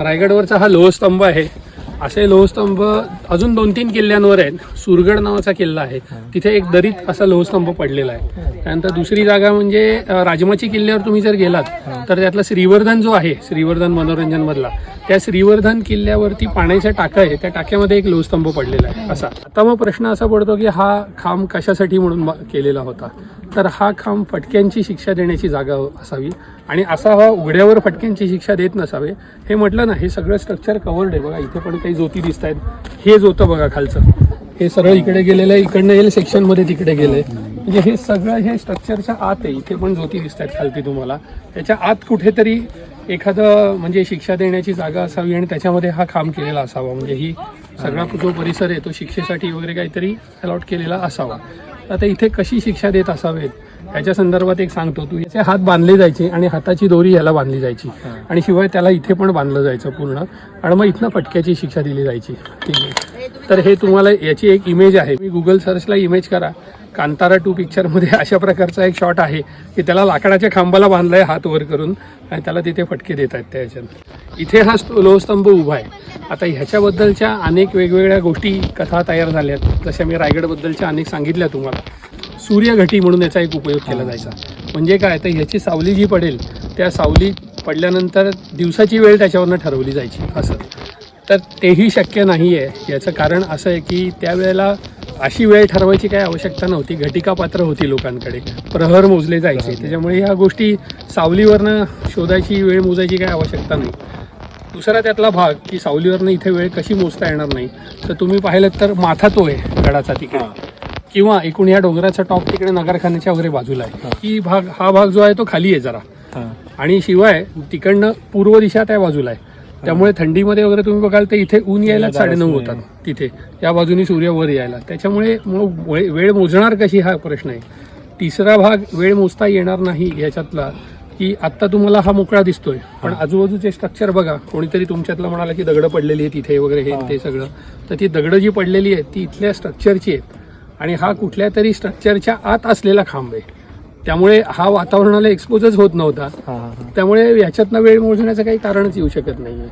रायगडवरचा हा लोहस्तंभ आहे. असे लोहस्तंभ अजून दोन तीन किल्ल्यांवर आहेत. सुरगड नावाचा किल्ला आहे. तिथे एक दरीत असा लोहस्तंभ पडलेला आहे. त्यानंतर दुसरी जागा म्हणजे राजमाची किल्ल्यावर तुम्ही जर गेलात तर त्यातला श्रीवर्धन जो आहे श्रीवर्धन मनोरंजन मधला त्या श्रीवर्धन किल्ल्यावरती पाण्याचा टाका आहे त्या टाक्यामध्ये एक लोहस्तंभ पडलेला आहे. असा. आता मग प्रश्न असा पडतो की हा खांब कशासाठी म्हणून केलेला होता? तर हा खांब फटक्यांची शिक्षा देण्याची जागा असावी आणि असा हा उघड्यावर फटक्यांची शिक्षा देत नसावे हे म्हटलं ना हे सगळं स्ट्रक्चर कवर्ड आहे. बघा इथे पण काही जोती दिसत आहेत हे जोतं बघा खालचं. हे सरळ इकडे गेलेलं आहे इकडनं येईल सेक्शनमध्ये तिकडे गेलं आहे म्हणजे हे सगळं हे स्ट्रक्चरच्या आत आहे. इथे पण ज्योती दिसत आहेत खालती तुम्हाला. त्याच्या आत कुठेतरी एखादं म्हणजे शिक्षा देण्याची जागा असावी आणि त्याच्यामध्ये हा खांब केलेला असावा. म्हणजे ही सगळा जो परिसर आहे तो शिक्षेसाठी वगैरे काहीतरी अलॉट केलेला असावा. आता इथे कशी शिक्षा देत असावेत? ह्याच्या संदर्भात एक सांगतो. तू याचे हात बांधले जायचे आणि हाताची दोरी याला बांधली जायची. आणि शिवाय त्याला इथे पण बांधलं जायचं पूर्ण. आणि मग इथनं फटक्याची शिक्षा दिली जायची. ठीक आहे. तर हे तुम्हाला याची एक इमेज आहे. मी गुगल सर्चला इमेज करा. कांतारा टू पिक्चरमध्ये अशा प्रकारचा एक शॉट आहे की त्याला लाकडाच्या खांबाला बांधलाय हात वर करून आणि त्याला तिथे फटके देत आहेत त्या ह्याच्यात. इथे हा स्तो- लोहस्तंभ उभा आहे. आता ह्याच्याबद्दलच्या अनेक वेगवेगळ्या गोष्टी कथा तयार झाल्यात. जशा मी रायगडबद्दलच्या अनेक सांगितल्या तुम्हाला. सूर्यघटी म्हणून याचा एक उपयोग केला जायचा. म्हणजे काय? तर ह्याची सावली जी पडेल त्या सावली पडल्यानंतर दिवसाची वेळ त्याच्यावरनं ठरवली जायची. असं. तर तेही शक्य नाही आहे याचं कारण असं आहे की त्यावेळेला अशी वेळ ठरवायची काही आवश्यकता नव्हती. घटिका पात्र होती लोकांकडे. प्रहर मोजले जायचे. त्याच्यामुळे ह्या गोष्टी सावलीवरनं शोधायची वेळ मोजायची काही आवश्यकता नाही. दुसरा त्यातला भाग की सावलीवरनं इथे वेळ कशी मोजता येणार नाही तर तुम्ही पाहिलं तर माथा तो आहे गडाचा तिकडे. किंवा एकूण या डोंगराचा टॉप तिकडे नगरखान्याच्या वगैरे बाजूला आहे. ही. भाग हा भाग जो आहे तो खाली आहे जरा. आणि शिवाय तिकडनं पूर्व दिशा त्या बाजूला आहे. त्यामुळे थंडीमध्ये वगैरे तुम्ही बघाल तर इथे ऊन यायला साडेनऊ होतात तिथे. या बाजूनी सूर्य वर यायला. त्याच्यामुळे वेळ मोजणार कशी हा प्रश्न आहे. तिसरा भाग वेळ मोजता येणार नाही याच्यातला की आत्ता तुम्हाला हा मोकळा दिसतोय. पण आजूबाजूचे स्ट्रक्चर बघा. कोणीतरी तुमच्यातलं म्हणाला की दगडं पडलेली आहेत इथे वगैरे हे ते सगळं. तर ती दगडं जी पडलेली आहेत ती इथल्या स्ट्रक्चरची आहेत. आणि हा कुठल्या तरी स्ट्रक्चरच्या आत असलेला खांब आहे. त्यामुळे हा वातावरणाला एक्सपोजच होत नव्हता. त्यामुळे याच्यातनं वेळ मोजण्याचं काही कारणच येऊ शकत नाहीये.